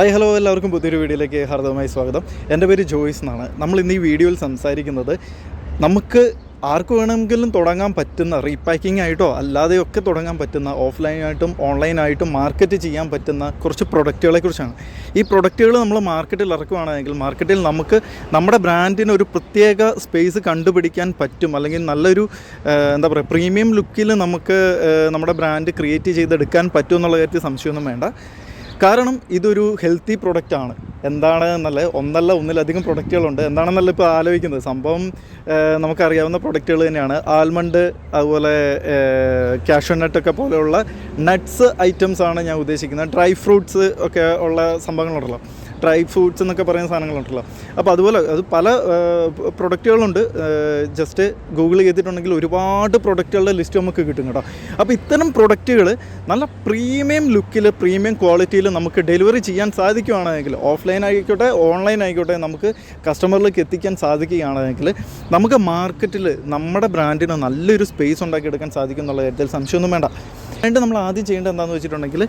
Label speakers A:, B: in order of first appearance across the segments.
A: Hi hello എല്ലാവർക്കും പുതിയൊരു വീഡിയോയിലേക്ക് ഹാർദവമായി സ്വാഗതം. എന്റെ പേര് ജോയ്സ് എന്നാണ്. നമ്മൾ ഇന്ന് ഈ വീഡിയോയിൽ സംസാരിക്കുന്നത് നമുക്ക് ആർക്ക് വേണമെങ്കിലും തുടങ്ങാൻ പറ്റുന്ന റീപാക്കിംഗ് ആയിട്ടോ അല്ലാതെയൊക്കെ തുടങ്ങാൻ പറ്റുന്ന ഓഫ്ലൈനായിട്ടും ഓൺലൈനായിട്ടും മാർക്കറ്റ് ചെയ്യാൻ പറ്റുന്ന കുറച്ച് പ്രൊഡക്റ്റുകളെ കുറിച്ചാണ്. ഈ പ്രൊഡക്റ്റുകൾ നമ്മൾ മാർക്കറ്റിൽ ഇറക്കുകയാണെങ്കിൽ മാർക്കറ്റിൽ നമുക്ക് നമ്മുടെ ബ്രാൻഡിന് ഒരു പ്രത്യേക സ്പേസ് കണ്ടുപിടിക്കാൻ പറ്റും. അല്ലെങ്കിൽ നല്ലൊരു എന്താ പറയുക പ്രീമിയം ലുക്കിൽ നമുക്ക് നമ്മുടെ ബ്രാൻഡ് ക്രിയേറ്റ് ചെയ്തെടുക്കാൻ പറ്റും എന്നുള്ള കാര്യത്തിൽ സംശയമൊന്നും വേണ്ട. കാരണം ഇതൊരു ഹെൽത്തി പ്രൊഡക്റ്റ് ആണ്. എന്താണ് എന്നല്ല ഒന്നല്ല ഒന്നിലധികം പ്രൊഡക്റ്റുകളുണ്ട് എന്താണെന്നല്ല ഇപ്പോൾ ആലോചിക്കുന്നത്? സംഭവം നമുക്കറിയാവുന്ന പ്രൊഡക്റ്റുകൾ തന്നെയാണ്. ആൽമണ്ട് അതുപോലെ കാഷ്യൂ നട്ടൊക്കെ പോലെയുള്ള നട്ട്സ് ആണ് ഞാൻ ഉദ്ദേശിക്കുന്നത്. ഡ്രൈ ഫ്രൂട്ട്സ് ഒക്കെ ഉള്ള സംഭവങ്ങളുണ്ടല്ലോ. ഡ്രൈ ഫ്രൂട്ട്സ് എന്നൊക്കെ പറയുന്ന സാധനങ്ങളുണ്ടല്ലോ. അപ്പോൾ അതുപോലെ അത് പല പ്രൊഡക്റ്റുകളുണ്ട്. ജസ്റ്റ് ഗൂഗിൾ ചെയ്തിട്ടുണ്ടെങ്കിൽ ഒരുപാട് പ്രൊഡക്റ്റുകളുടെ ലിസ്റ്റ് നമുക്ക് കിട്ടും കേട്ടോ. അപ്പോൾ ഇത്തരം പ്രൊഡക്റ്റുകൾ നല്ല പ്രീമിയം ലുക്കിൽ പ്രീമിയം ക്വാളിറ്റിയിൽ നമുക്ക് ഡെലിവറി ചെയ്യാൻ സാധിക്കുകയാണെങ്കിൽ ഓഫ്ലൈൻ ആയിക്കോട്ടെ ഓൺലൈൻ ആയിക്കോട്ടെ നമുക്ക് കസ്റ്റമറിലേക്ക് എത്തിക്കാൻ സാധിക്കുകയാണെങ്കിൽ നമുക്ക് മാർക്കറ്റിൽ നമ്മുടെ ബ്രാൻഡിന് നല്ലൊരു സ്പേസ് ഉണ്ടാക്കിയെടുക്കാൻ സാധിക്കും എന്നുള്ള കാര്യത്തിൽ സംശയമൊന്നും വേണ്ട. അതിന്റെ നമ്മൾ ആദ്യം ചെയ്യേണ്ടത് എന്താണെന്ന് വെച്ചിട്ടുണ്ടെങ്കിൽ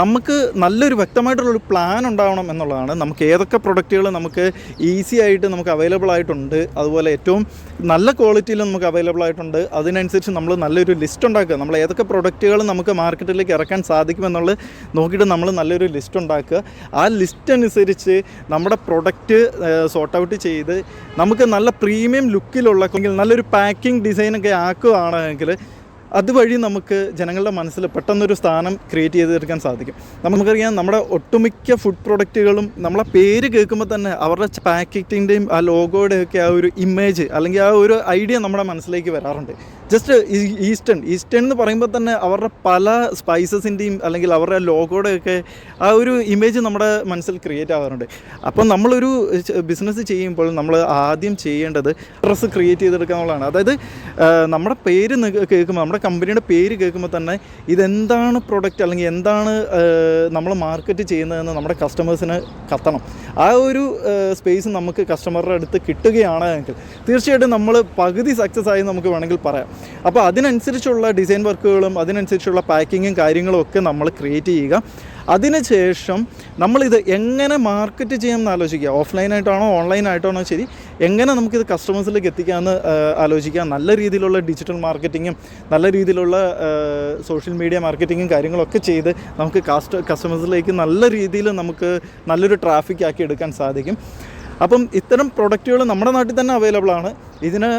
A: നമുക്ക് നല്ലൊരു വ്യക്തമായിട്ടുള്ളൊരു പ്ലാൻ ഉണ്ടാവണം എന്നുള്ളതാണ്. നമുക്ക് ഏതൊക്കെ പ്രൊഡക്റ്റുകൾ നമുക്ക് ഈസി ആയിട്ട് നമുക്ക് അവൈലബിൾ ആയിട്ടുണ്ട്. അതുപോലെ ഏറ്റവും നല്ല ക്വാളിറ്റിയിൽ നമുക്ക് അവൈലബിൾ ആയിട്ടുണ്ട്. അതിനനുസരിച്ച് നമ്മൾ നല്ലൊരു ലിസ്റ്റ് ഉണ്ടാക്കുക. നമ്മൾ ഏതൊക്കെ പ്രൊഡക്റ്റുകൾ നമുക്ക് മാർക്കറ്റിലേക്ക് ഇറക്കാൻ സാധിക്കുമെന്നുള്ളത് നോക്കിയിട്ട് നമ്മൾ നല്ലൊരു ലിസ്റ്റ് ഉണ്ടാക്കുക. ആ ലിസ്റ്റ് അനുസരിച്ച് നമ്മുടെ പ്രൊഡക്റ്റ് സോർട്ട് ഔട്ട് ചെയ്ത് നമുക്ക് നല്ല പ്രീമിയം ലുക്കിലുള്ള അല്ലെങ്കിൽ നല്ലൊരു പാക്കിംഗ് ഡിസൈനൊക്കെ ആക്കുകയാണെങ്കിൽ അതുവഴി നമുക്ക് ജനങ്ങളുടെ മനസ്സിൽ പെട്ടെന്നൊരു സ്ഥാനം ക്രിയേറ്റ് ചെയ്തെടുക്കാൻ സാധിക്കും. നമുക്കറിയാം നമ്മുടെ ഒട്ടുമിക്ക ഫുഡ് പ്രൊഡക്റ്റുകളും നമ്മളെ പേര് കേൾക്കുമ്പോൾ തന്നെ അവരുടെ പാക്കറ്റിന്റെയും ആ ലോഗോയുടെയൊക്കെ ആ ഒരു ഇമേജ് അല്ലെങ്കിൽ ആ ഒരു ഐഡിയ നമ്മുടെ മനസ്സിലേക്ക് വരാറുണ്ട്. ജസ്റ്റ് ഈസ്റ്റേൺ ഈസ്റ്റേൺ എന്ന് പറയുമ്പോൾ തന്നെ അവരുടെ പല സ്പൈസസിന്റെയും അല്ലെങ്കിൽ അവരുടെ ലോഗോയുടെയൊക്കെ ആ ഒരു ഇമേജ് നമ്മുടെ മനസ്സിൽ ക്രിയേറ്റ് ആവാറുണ്ട്. അപ്പം നമ്മളൊരു ബിസിനസ് ചെയ്യുമ്പോൾ നമ്മൾ ആദ്യം ചെയ്യേണ്ടത് ഡ്രസ്സ് ക്രിയേറ്റ് ചെയ്തെടുക്കുക എന്നുള്ളതാണ് അതായത് നമ്മുടെ പേര് കേൾക്കുമ്പോൾ നമ്മുടെ കമ്പനിയുടെ പേര് കേൾക്കുമ്പോൾ തന്നെ ഇതെന്താണ് പ്രൊഡക്റ്റ് അല്ലെങ്കിൽ എന്താണ് നമ്മൾ മാർക്കറ്റ് ചെയ്യുന്നതെന്ന് നമ്മുടെ കസ്റ്റമേഴ്സിന് കത്തണം. ആ ഒരു സ്പേസ് നമുക്ക് കസ്റ്റമറുടെ അടുത്ത് കിട്ടുകയാണെങ്കിൽ തീർച്ചയായിട്ടും നമ്മൾ പകുതി സക്സസ് ആയി നമുക്ക് വേണമെങ്കിൽ പറയാം. അപ്പോൾ അതിനനുസരിച്ചുള്ള ഡിസൈൻ വർക്കുകളും അതിനനുസരിച്ചുള്ള പാക്കിങ്ങും കാര്യങ്ങളും ഒക്കെ നമ്മൾ ക്രിയേറ്റ് ചെയ്യുക. അതിനുശേഷം നമ്മളിത് എങ്ങനെ മാർക്കറ്റ് ചെയ്യാമെന്ന് ആലോചിക്കുക. ഓഫ്ലൈനായിട്ടാണോ ഓൺലൈനായിട്ടാണോ ശരി. എങ്ങനെ നമുക്കിത് കസ്റ്റമേഴ്സിലേക്ക് എത്തിക്കാമെന്ന് ആലോചിക്കുക. നല്ല രീതിയിലുള്ള ഡിജിറ്റൽ മാർക്കറ്റിങ്ങും നല്ല രീതിയിലുള്ള സോഷ്യൽ മീഡിയ മാർക്കറ്റിങ്ങും കാര്യങ്ങളൊക്കെ ചെയ്ത് നമുക്ക് കാസ്റ്റ് കസ്റ്റമേഴ്സിലേക്ക് നല്ല രീതിയിൽ നമുക്ക് നല്ലൊരു ട്രാഫിക് ആക്കി എടുക്കാൻ സാധിക്കും. അപ്പം ഇത്തരം പ്രൊഡക്റ്റുകൾ നമ്മുടെ നാട്ടിൽ തന്നെ അവൈലബിൾ ആണ്. ഇതിന്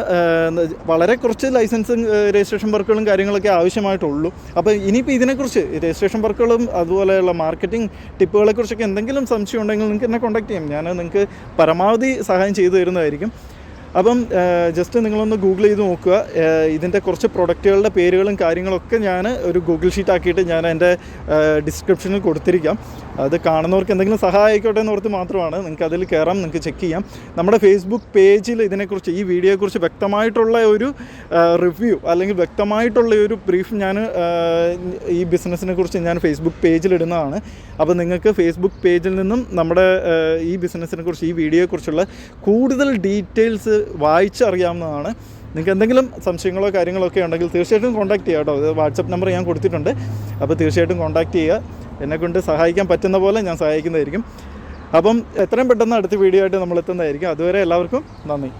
A: വളരെ കുറച്ച് ലൈസൻസും രജിസ്ട്രേഷൻ വർക്കുകളും കാര്യങ്ങളൊക്കെ ആവശ്യമായിട്ടുള്ളൂ. അപ്പോൾ ഇനിയിപ്പോൾ ഇതിനെക്കുറിച്ച് രജിസ്ട്രേഷൻ വർക്കുകളും അതുപോലെയുള്ള മാർക്കറ്റിംഗ് ടിപ്പുകളെക്കുറിച്ചൊക്കെ എന്തെങ്കിലും സംശയം ഉണ്ടെങ്കിൽ നിങ്ങൾക്ക് എന്നെ കോൺടാക്ട് ചെയ്യാം. ഞാൻ നിങ്ങൾക്ക് പരമാവധി സഹായം ചെയ്തു തരുന്നതായിരിക്കും. അപ്പം ജസ്റ്റ് നിങ്ങളൊന്ന് ഗൂഗിൾ ചെയ്ത് നോക്കുക. ഇതിന്റെ കുറച്ച് പ്രൊഡക്റ്റുകളുടെ പേരുകളും കാര്യങ്ങളൊക്കെ ഞാൻ ഒരു ഗൂഗിൾ ഷീറ്റ് ആക്കിയിട്ട് ഞാൻ എന്റെ ഡിസ്ക്രിപ്ഷനിൽ കൊടുത്തിരിക്കാം. അത് കാണുന്നവർക്ക് എന്തെങ്കിലും സഹായിക്കോട്ടെ എന്ന് ഓർത്ത് മാത്രമാണ്. നിങ്ങൾക്ക് അതിൽ കയറാം നിങ്ങൾക്ക് ചെക്ക് ചെയ്യാം. നമ്മുടെ ഫേസ്ബുക്ക് പേജിൽ ഇതിനെക്കുറിച്ച് ഈ വീഡിയോയെക്കുറിച്ച് വ്യക്തമായിട്ടുള്ള ഒരു റിവ്യൂ അല്ലെങ്കിൽ വ്യക്തമായിട്ടുള്ള ഒരു ബ്രീഫ് ഞാൻ ഈ ബിസിനസ്സിനെ കുറിച്ച് ഞാൻ ഫേസ്ബുക്ക് പേജിൽ ഇടുന്നതാണ്. അപ്പോൾ നിങ്ങൾക്ക് ഫേസ്ബുക്ക് പേജിൽ നിന്നും നമ്മുടെ ഈ ബിസിനസ്സിനെ കുറിച്ച് ഈ വീഡിയോയെക്കുറിച്ചുള്ള കൂടുതൽ ഡീറ്റെയിൽസ് വായിച്ചറിയാവുന്നതാണ്. നിങ്ങൾക്ക് എന്തെങ്കിലും സംശയങ്ങളോ കാര്യങ്ങളോ ഒക്കെ ഉണ്ടെങ്കിൽ തീർച്ചയായിട്ടും കോൺടാക്ട് ചെയ്യുക കേട്ടോ. ഇത് വാട്സപ്പ് നമ്പർ ഞാൻ കൊടുത്തിട്ടുണ്ട്. അപ്പോൾ തീർച്ചയായിട്ടും കോൺടാക്ട് ചെയ്യുക. എന്നെക്കൊണ്ട് സഹായിക്കാൻ പറ്റുന്ന പോലെ ഞാൻ സഹായിക്കുന്നതായിരിക്കും. അപ്പം എത്രയും പെട്ടെന്ന് അടുത്ത വീഡിയോ ആയിട്ട് നമ്മൾ എത്തുന്നതായിരിക്കും. അതുവരെ എല്ലാവർക്കും നന്ദി.